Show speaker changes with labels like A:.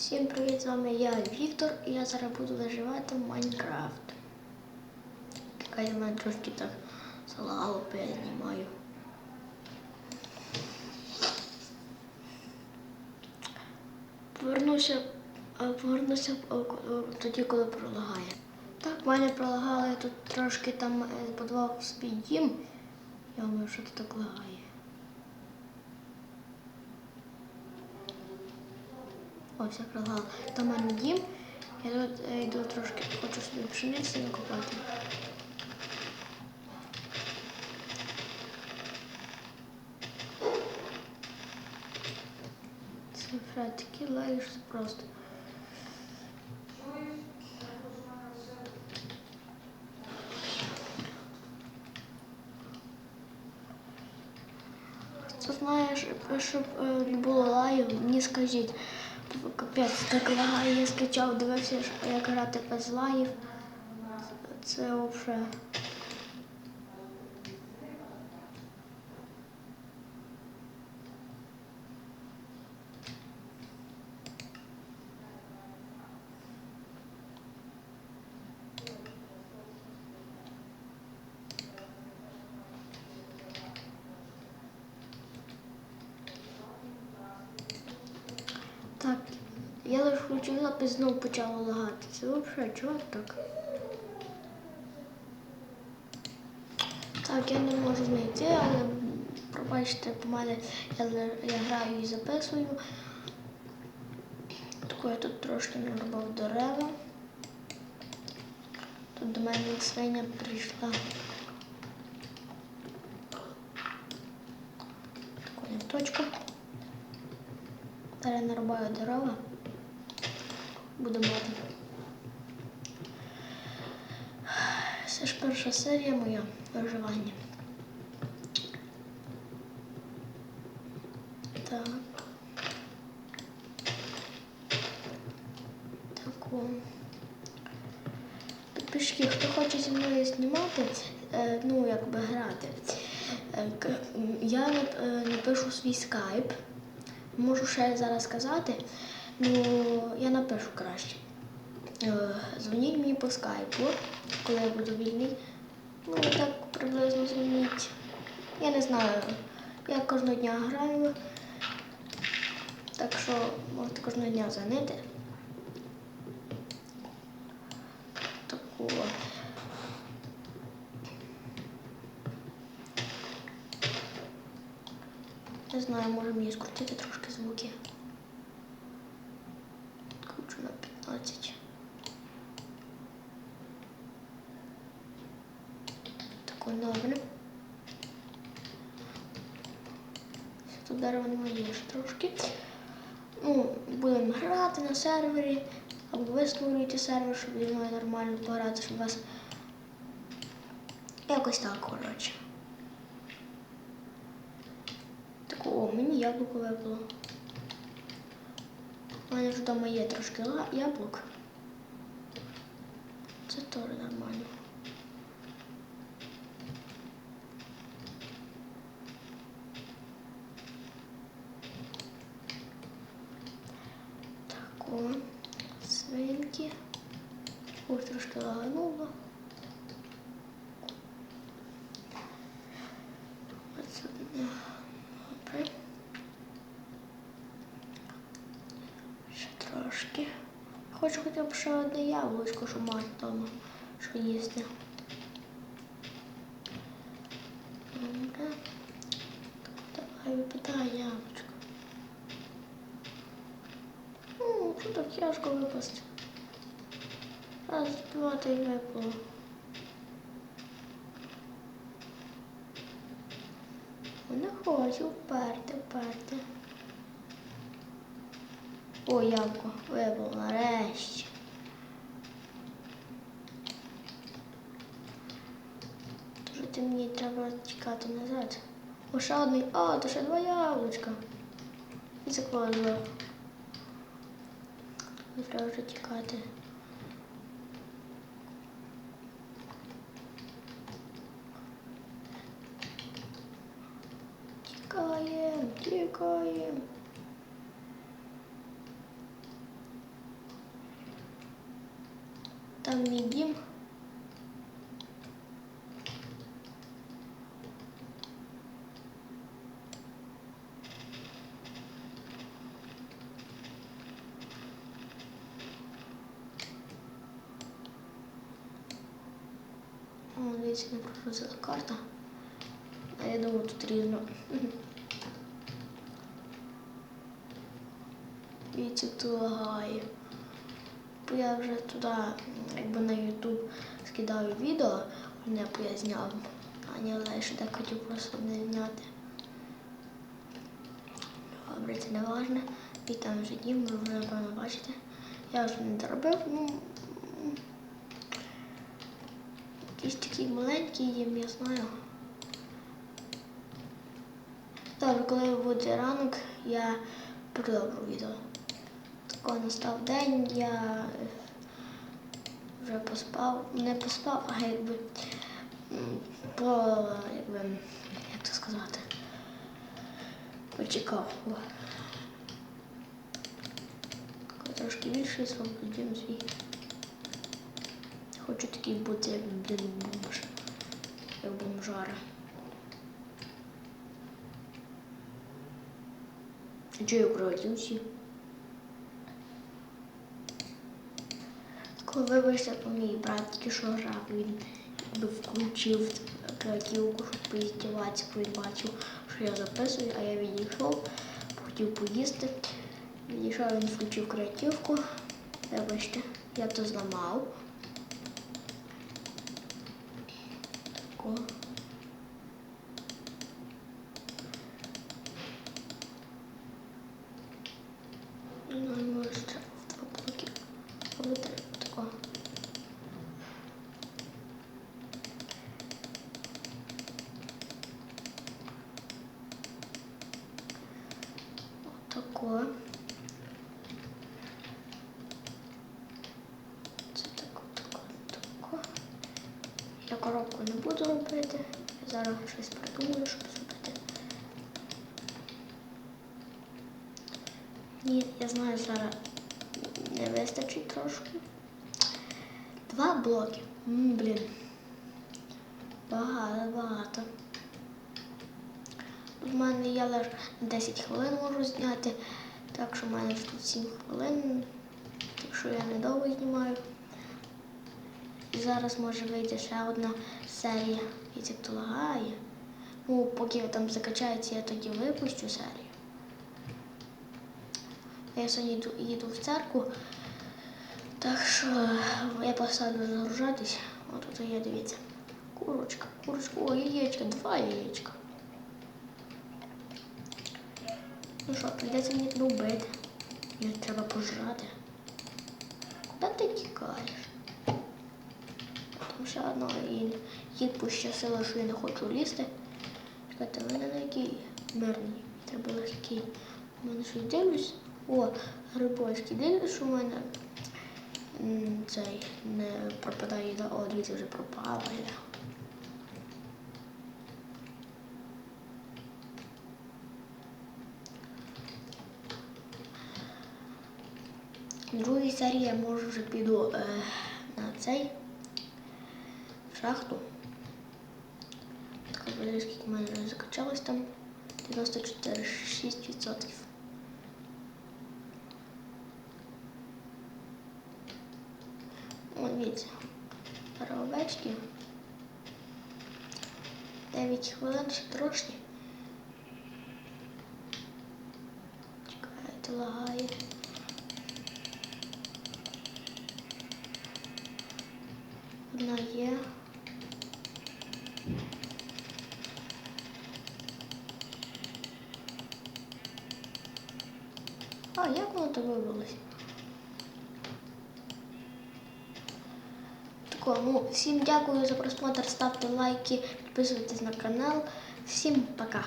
A: Всім привіт, з вами я Віктор, і я зараз буду виживати в Майнкрафт. Чекайте, мене трошки так залагало, бо. Повернуся, е, повернуся е, е, тоді, коли пролагає. Так, в мене пролагало, я тут трошки там подвох дім. Я думаю, що тут так лагає. Ось я пролагала. Там мене дім. Я тут е, йду трошки, хочу собі пшениці накопати. Це Фред такий лаги, просто. Хто знає, щоб- щоб е, не було лайв, мені скажіть. Капець, так лагає, я скачав, дивився, як грати без лаїв. Це взагалі. Так, я лише включив запис, знову почало лагати. Це взагалі чого так? Так, я не можу знайти, але пробачте, по мене я, я граю і записую. Таку я тут трошки наробив дерева. Тут до мене свиня прийшла. Таку точку. Зараз нарубаю дерева. Буду мати. Це ж перша серія моя виживання. Так. Таку. Підпишіть, хто хоче зі мною знімати, е, ну якби грати. Е, Я е, напишу свій скайп. Можу ще зараз сказати, ну я напишу краще. Е, Дзвоніть мені по скайпу, коли я буду вільний. Ну, так приблизно дзвоніть. Я не знаю. Я кожного дня граю. Так що можете кожного дня дзвонити. Таку. от. Не знаю, може мені скрутити трошки звуки. 15. Тако добре. Тут дерева немає ще трошки. Ну, будемо грати на сервері. Або ви створюєте сервер, щоб зі мною нормально пограти, щоб вас. Якось так, коротше. Так, о, мені яблуко випало. У мене ж вдома є трошки яблук. Це теж нормально. Так, о, свинки. Ой, трошки лагануло. Оце, е, Добре. Ще трошки. Хочу хоча б ще одне яблучко, що мати вдома, що їсти. Давай випадай яблучко. Ну, що так тяжко випасти? Раз, два, й випало. Не хочу вперти, вперти. О, ямко, вибило нарешті. Ти мені треба тікати назад. О, ще одний. О, то ще два яблучка. І закладував. Не треба вже тікати. Тікаєм, тікаєм. Там мій дім. Дивіться, не прогрузила карта. А я думаю, тут рівно. Дивіться, тут лагає. Я вже туди, якби на YouTube скидав відео, одне бо я зняв. А не лише так хотів просто не зняти. Добре, це не важне. І там вже дім, ви напевно бачите. Я вже не доробив. Ну, якийсь такий маленький дім, я знаю. Добре, коли буде ранок, я продовжу відео. Тако настав день, я вже поспав, не поспав, а якби по, якби, як це сказати, почекав. Трошки більше свободим свій. Хочу такий бути, як блін, бомж, як бомжара. Чую кровотюсі. Коли по мій брат тільки що грав, він включив креативку, щоб поїздіватися, бо він бачив, що я записую, а я відійшов, хотів поїсти. Відійшов, він включив креативку. Вибачте, я то зламав. Тако. Ну, і може ще в два блоки. Робити тако. Отако. Це тако, тако, тако. Я коробку не буду робити. Зараз щось придумаю, щоб зробити. Ні, я знаю, зараз не вистачить трошки. Два блоки. М, блін. Багато, багато. У мене я лише 10 хвилин можу зняти, так що в мене тут 7 хвилин, так що я недовго знімаю. І зараз може вийти ще одна серія, і це то лагає. Ну, поки там закачається, я тоді випущу серію. Я сьогодні йду, їду в церкву, так що я поставлю загружатись. От тут є, дивіться. Курочка, курочка, о, яєчка, два яєчка. Ну що, прийдеться мені тебе вбити. Мені треба пожрати. Куди ти тікаєш? Одна і їд пощасила, що я не хочу лізти. Мене на який мирний. Треба легкий. У мене щось дивлюсь. О, грибочки. Дивлюсь, що в мене цей не пропадає їда. О, дивіться, вже пропала їда. В другій серії я може вже піду е, на цей шахту. Така скільки мене закачалось там 94,6%. О, дивіться, паровечки. 9 хвилин трошки. Чекайте, лагає. Одна є. А, як воно так вибралось? Тако, ну, всім дякую за просмотр, ставте лайки, підписуйтесь на канал. Всім пока!